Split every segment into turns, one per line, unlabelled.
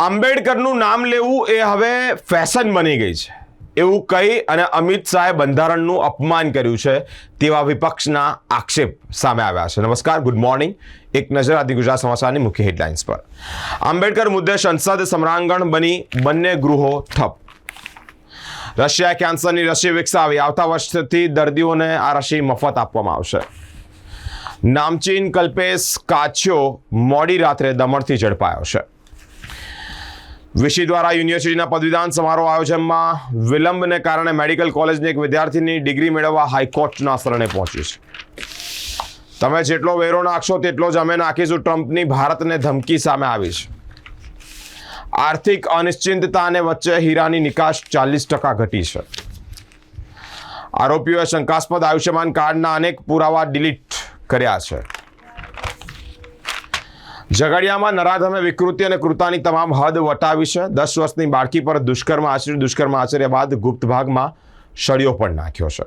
આંબેડકરનું નામ લેવું એ હવે ફેશન બની ગઈ છે. એવું કહી અને અમિત શાહે બંધારણનું અપમાન કર્યું છે તેવા વિપક્ષના આક્ષેપ સામે આવ્યા છે. નમસ્કાર ગુડ મોર્નિંગ એક નજર આદિ ગુજરાત સમાચારની મુખ્ય હેડલાઇન્સ પર. આંબેડકર મુદ્દે સંસદ સમરાંગણ બની બંને ગૃહો ઠપ. રશિયા કેન્સરની રસી વિકસાવી આવતા વર્ષથી દર્દીઓને આ રસી મફત આપવામાં આવશે. નામચીન કલ્પેશ કાચ્યો મોડી રાત્રે દમણથી ઝડપાયો છે. વિશી દ્વારા યુનિવર્સિટીના પદવીદાન સમારોહ આયોજનમાં વિલંબને કારણે મેડિકલ કોલેજની એક વિદ્યાર્થીની ડિગ્રી મેળવવા હાઈકોર્ટના શરણે પહોંચી છે. તમે જેટલો વેરો નાખશો, તેટલો જ અમે નાખીશું. ટ્રમ્પની ભારતને ધમકી સામે આવી છે. આર્થિક અનિશ્ચિતતાને વચ્ચે હીરાની નિકાસ ચાલીસ ટકા ઘટી છે. આરોપીઓએ શંકાસ્પદ આયુષ્યમાન કાર્ડના અનેક પુરાવા ડિલીટ કર્યા છે. ઝઘડિયામાં નરાધમે વિકૃતિ અને કૃતાની તમામ હદ વટાવી છે. દસ વર્ષની બાળકી પર દુષ્કર્મ આચર્યું. દુષ્કર્મ આચર્યા બાદ ગુપ્ત ભાગમાં સળિયો પણ નાખ્યો છે.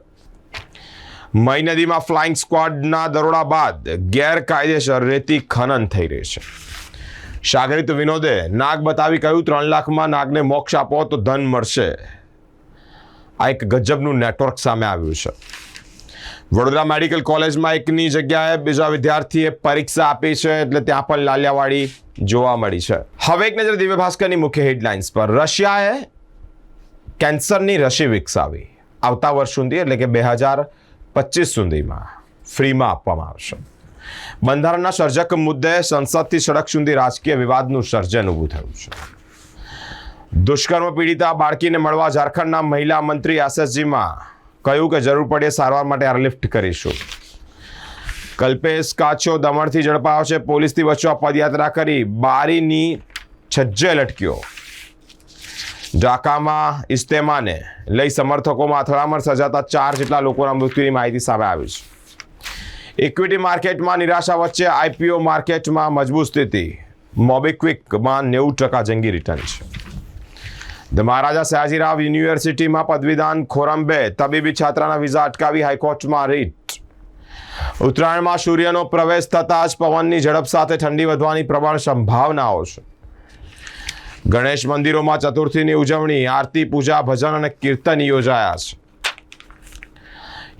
મહી નદીમાં ફ્લાઇંગ સ્ક્વોડના દરોડા બાદ ગેરકાયદેસર રેતી ખનન થઈ રહી છે. સાગરિત વિનોદે નાગ બતાવી કહ્યું, ત્રણ લાખમાં નાગને મોક્ષ આપો તો ધન મળશે. આ એક ગજબનું નેટવર્ક સામે આવ્યું છે. વડોદરા મેડિકલ કોલેજમાં એકની જગ્યાએ બીજા વિદ્યાર્થીએ પરીક્ષા આપી છે એટલે ત્યાં પણ લાલિયાવાડી જોવા મળી છે. હવે એક નજર દિવ્ય ભાસ્કરની મુખ્ય હેડલાઇન્સ પર. રશિયાએ કેન્સરની રસી વિકસાવી. આવતા વર્ષ સુધી એટલે કે બે હજાર પચીસ સુધીમાં ફ્રીમાં આપવામાં આવશે. બંધારણના સર્જક મુદ્દે સંસદથી સડક સુધી રાજકીય વિવાદનું સર્જન ઊભું થયું છે. દુષ્કર્મ પીડિતા બાળકીને મળવા ઝારખંડના મહિલા મંત્રી એસએસજીમાં કહ્યું કે જરૂર પડે સારવાર માટે એરલિફ્ટ કરીશું. કલ્પેશ કાચો દમણથી ઝડપાયો છે. પોલીસથી બચવા પદયાત્રા કરી બારીની છજ્જે લટક્યો. ઢાકામાં ઇસ્તેમાને લઈ સમર્થકોમાં અથડામણ સર્જાતા ચાર જેટલા લોકોના મૃત્યુની માહિતી સામે આવી છે. ઇક્વિટી માર્કેટમાં નિરાશા વચ્ચે આઈપીઓ માર્કેટમાં મજબૂત સ્થિતિ. મોબીક્વિકમાં નેવું ટકા જંગી રિટર્ન છે. ધ મહારાજા સયાજીરાવ યુનિવર્સિટીમાં પદવીદાન ખોરંબે તબીબી છાત્રાના વિઝા અટકાવી હાઈકોર્ટમાં રીટ. ઉત્તરાયણમાં સૂર્યનો પ્રવેશ થતાં જ પવનની ઝડપ સાથે ઠંડી વધવાની પ્રબળ સંભાવનાઓ છે. ગણેશ મંદિરોમાં ચતુર્થીની ઉજવણી, આરતી, પૂજા, ભજન અને કીર્તન યોજાયા છે.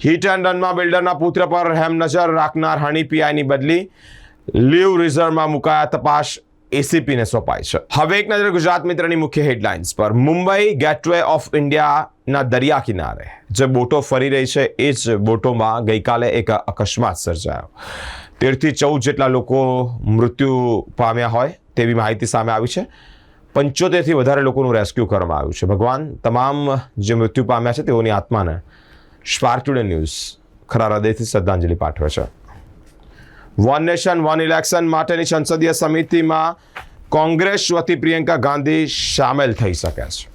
હિટ એન્ડ રનમાં બિલ્ડરના પુત્ર પર હેમનજર રાખનાર હણી પીઆઈની બદલી, લીવ રિઝર્વમાં મુકાયા તપાસ એસીપીને સોંપાઈ છે. હવે એક નજર ગુજરાત મિત્રની મુખ્ય હેડલાઇન્સ પર. મુંબઈ ગેટવે ઓફ ઇન્ડિયાના દરિયા કિનારે. જે બોટો ફરી રહી છે, એ જ બોટોમાં ગઈકાલે એક અકસ્માત સર્જાયો. તેરથી ચૌદ જેટલા લોકો મૃત્યુ પામ્યા હોય તેવી માહિતી સામે આવી છે. પંચોતેરથી વધારે લોકોનું રેસ્ક્યુ કરવામાં આવ્યું છે. ભગવાન તમામ જે મૃત્યુ પામ્યા છે તેઓની આત્માને સ્પાર્ક ટુડે ન્યૂઝ, ખરા હૃદયથી શ્રદ્ધાંજલિ પાઠવે છે. વન નેશન વન ઇલેક્શન માટેની સંસદીય સમિતિમાં કોંગ્રેસ વતી પ્રિયંકા ગાંધી સામેલ થઈ શકે છે.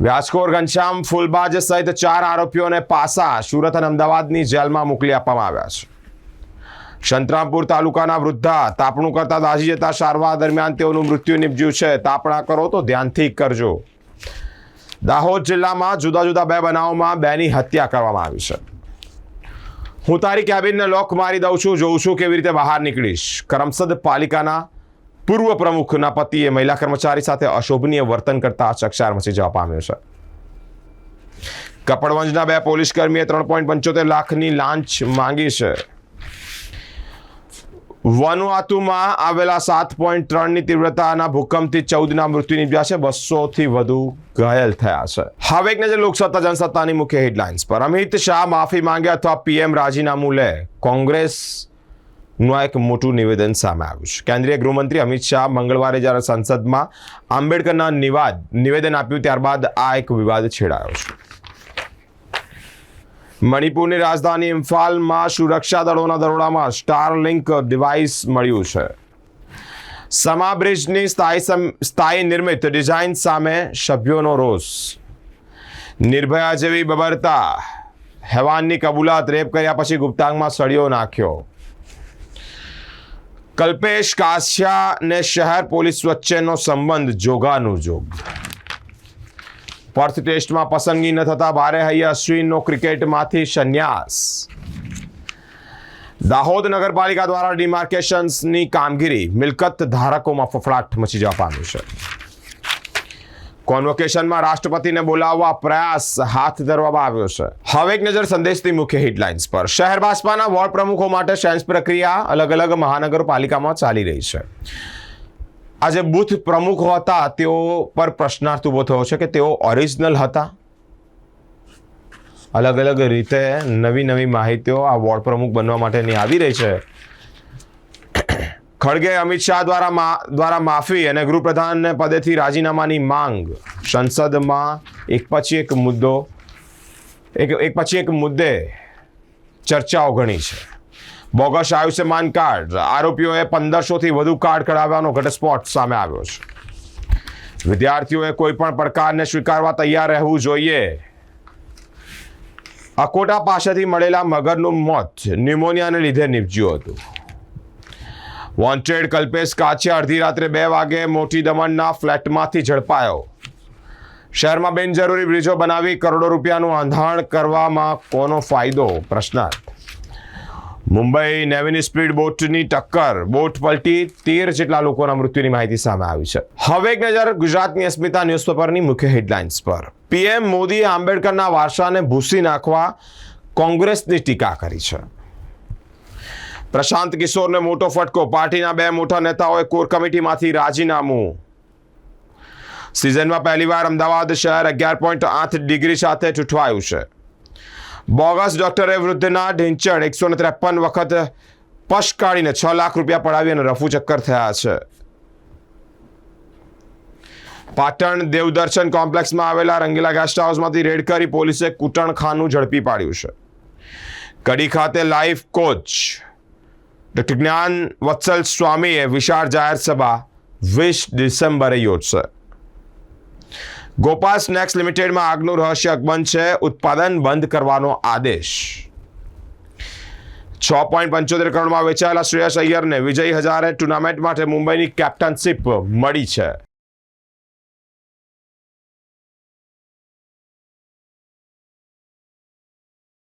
વ્યાજખોર ઘનશ્યામ ફૂલબાજ સહિત ચાર આરોપીઓને પાસા સુરત અને અમદાવાદની જેલમાં મોકલી આપવામાં આવ્યા છે. સંતરામપુર તાલુકાના વૃદ્ધા તાપણું કરતા દાઝી જતા સારવાર દરમિયાન તેઓનું મૃત્યુ નિપજ્યું છે. તાપણા કરો તો ધ્યાનથી કરજો. દાહોદ જિલ્લામાં જુદા જુદા બે બનાવોમાં બેની હત્યા કરવામાં આવી છે. હું તારી કેબિનને લોક મારી દઉં છું, જોઉં છું કેવી રીતે બહાર નીકળીશ. કરમસદ પાલિકાના પૂર્વ પ્રમુખના પતિએ મહિલા કર્મચારી સાથે અશોભનીય વર્તન કરતા ચકચાર મચી જવા પામ્યો છે. કપડવંજના બે પોલીસ કર્મીએ ત્રણ પોઈન્ટ પંચોતેર લાખની લાંચ માંગી છે. વનુઆતુમાં આવેલા સાત પોઈન્ટ ત્રણની તીવ્રતાના ભૂકંપથી ચૌદના મૃત્યુ નિપજ્યા છે, બસોથી વધુ ઘાયલ થયા છે. હવે એક નજર લોકસત્તા જનસત્તાની મુખ્ય હેડલાઇન્સ પર. અમિત શાહ માફી માંગે અથવા પીએમ રાજીનામું લે? કોંગ્રેસનું એક મોટું નિવેદન સામે આવ્યું છે. કેન્દ્રીય ગૃહમંત્રી અમિત શાહ મંગળવારે જ્યારે સંસદમાં આંબેડકરના નિવાદ નિવેદન આપ્યું, ત્યારબાદ આ એક વિવાદ છેડાયો છે. મણિપુરની રાજધાની ઇમ્ફાલમાં સુરક્ષા દળોના દરોડામાં સ્ટારલિંક ડિવાઇસ મળ્યું છે. સમા બ્રિજની સ્થાયી સ્થાયી નિર્મિત ડિઝાઇન સામે સભ્યોનો રોષ. નિર્ભયા જેવી બબરતા. હેવાનની કબૂલાત રેપ કર્યા પછી ગુપ્તાંગમાં સળિયો નાખ્યો. કલ્પેશ કાછિયા ને શહેર પોલીસ વચ્ચેનો સંબંધ જોગાનું જોગ પર્થ ટેસ્ટમાં પસંદગી ન થતા ભારે હૈયા અશ્વિનનો ક્રિકેટમાંથી સંન્યાસ. દાહોદ નગરપાલિકા દ્વારા ડિમાર્કેશન્સની કામગીરી, મિલકત ધારકોમાં ફફડાટ મચી જવા પામ્યું છે. કોન્વોકેશનમાં રાષ્ટ્રપતિને બોલાવવા પ્રયાસ હાથ ધરવામાં આવ્યો છે. હવે એક નજર સંદેશની મુખ્ય હેડલાઇન્સ પર. શહેર ભાજપાના વોર્ડ પ્રમુખો માટે સેન્સ પ્રક્રિયા અલગ અલગ મહાનગરપાલિકામાં ચાલી રહી છે. આજે બુથ પ્રમુખો હતા તેઓ પર પ્રશ્નાર્થ ઊભો થયો છે કે તેઓ ઓરિજિનલ હતા? અલગ અલગ રીતે નવી નવી માહિતીઓ આ વોર્ડ પ્રમુખ બનવા માટેની આવી રહી છે. ખડગે અમિત શાહ દ્વારા દ્વારા માફી અને ગૃહપ્રધાન પદેથી રાજીનામાની માંગ. સંસદમાં એક પછી એક મુદ્દો, એક એક પછી એક મુદ્દે ચર્ચાઓ ઘણી છે. Bogus Ayushman card. આરોપીઓએ પંદરસોથી વધુ કાર્ડ કઢાવવાનો ઘટસ્ફોટ સામે આવ્યો છે. વિદ્યાર્થીઓએ કોઈ પણ પડકારને સ્વીકારવા તૈયાર રહેવું જોઈએ. અકોટા પાસેથી મળેલા મગરનું મોત ન્યુમોનિયાને લીધે નીપજ્યું હતું. વોન્ટેડ કલ્પેશ કાછિયા અડધી રાત્રે બે વાગે મોટી દમણના ફ્લેટમાંથી ઝડપાયો. શહેરમાં બિનજરૂરી બ્રિજો બનાવી કરોડો રૂપિયાનું આંધાણ કરવામાં કોનો ફાયદો? પ્રશ્નાર્થ. મુંબઈ નેવીની સ્પીડ બોટની ટક્કર. બોટ પલટી તેર જેટલા લોકોના મૃત્યુની માહિતી સામે આવી છે. હવે એક નજર ગુજરાતની અસ્મિતા ન્યૂઝપેપરની મુખ્ય હેડલાઇન્સ પર. પીએમ મોદીએ આંબેડકરના વારસાને ભૂસી નાખવા કોંગ્રેસની ટીકા કરી છે. પ્રશાંત કિશોરને મોટો ફટકો. પાર્ટીના બે મોટા નેતાઓએ કોર કમિટીમાંથી રાજીનામું. સિઝનમાં પહેલીવાર અમદાવાદ શહેર અગિયાર પોઈન્ટ આઠ ડિગ્રી સાથે ઠૂઠવાયું છે. બોગસ ડોક્ટરે વૃદ્ધના ઢીંચણ એકસો ને ત્રેપન વખત પશ કાઢીને છ લાખ રૂપિયા પડાવી અને રફુ ચક્કર થયા છે. પાટણ દેવદર્શન કોમ્પ્લેક્સમાં આવેલા રંગીલા ગેસ્ટ હાઉસમાંથી રેડ કરી પોલીસે કૂટણખાનું ઝડપી પાડ્યું છે. કડી ખાતે લાઈફ કોચ ડોક્ટર જ્ઞાન વત્સલ સ્વામીએ વિશાળ જાહેર સભા વીસ ડિસેમ્બરે યોજશે. ગોપાલ સ્નેક્સ લિમિટેડમાં આગનું રહસ્ય અકબંધ છે. ઉત્પાદન બંધ કરવાનો આદેશ. છ પોઈન્ટ પંચોતેર કરોડમાં વેચાયેલા શ્રેયસ અય્યરને વિજય હજારે ટુર્નામેન્ટ માટે મુંબઈની કેપ્ટનશીપ મળી છે.